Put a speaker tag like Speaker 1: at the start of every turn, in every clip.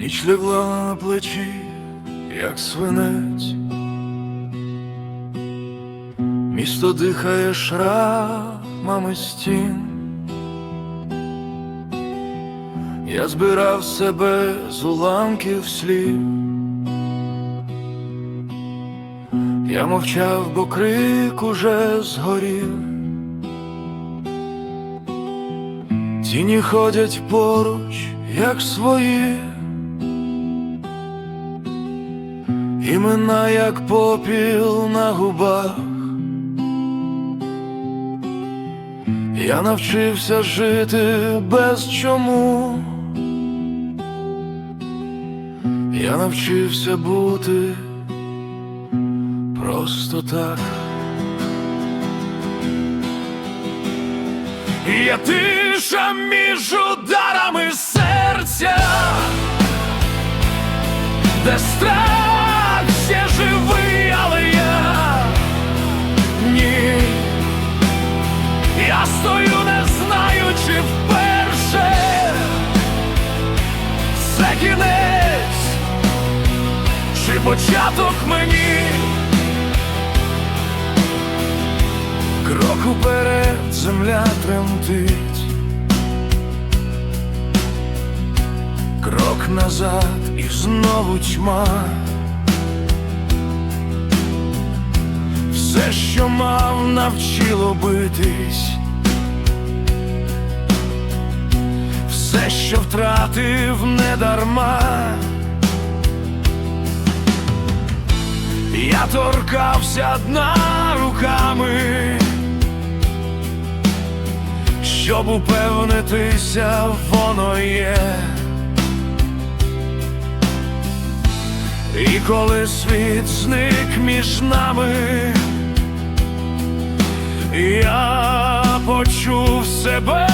Speaker 1: Ніч легла на плечі, як свинець. Місто дихає шрамами стін. Я збирав себе з уламків слів. Я мовчав, бо крик уже згорів. Тіні ходять поруч, як свої. Імена, як попіл на губах. Я навчився жити без чому. Я навчився бути просто так. Я тиша між ударами серця, де страх початок мені. Крок уперед земля тремтить, крок назад і знову тьма. Все, що мав, навчило битись, все, що втратив, не дарма. Я торкався дна руками, щоб упевнитися, воно є. І коли світ зник між нами, я почув себе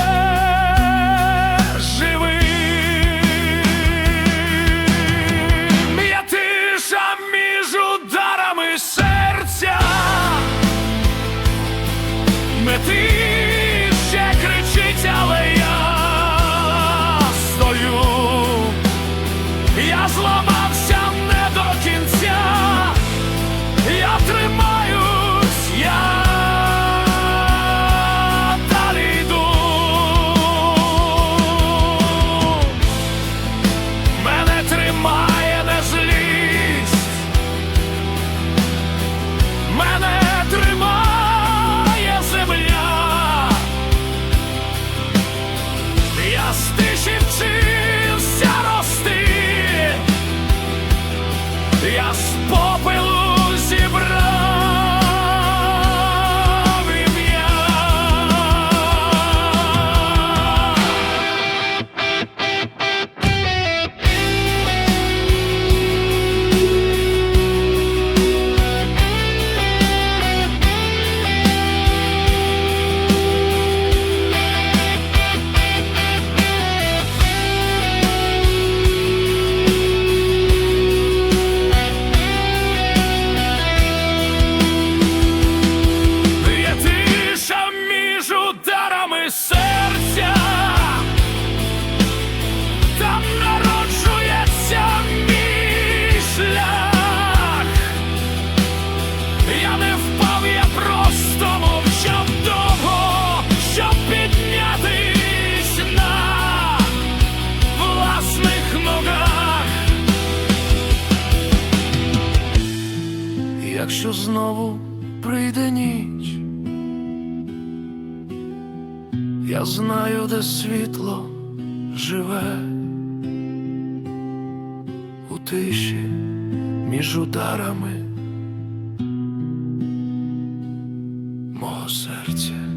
Speaker 1: серця, там народжується. Я не впав, я просто мовчав довго, щоб піднятись на власних ногах. Якщо знову прийде ніч, я знаю, де світло живе у тиші між ударами мого серця.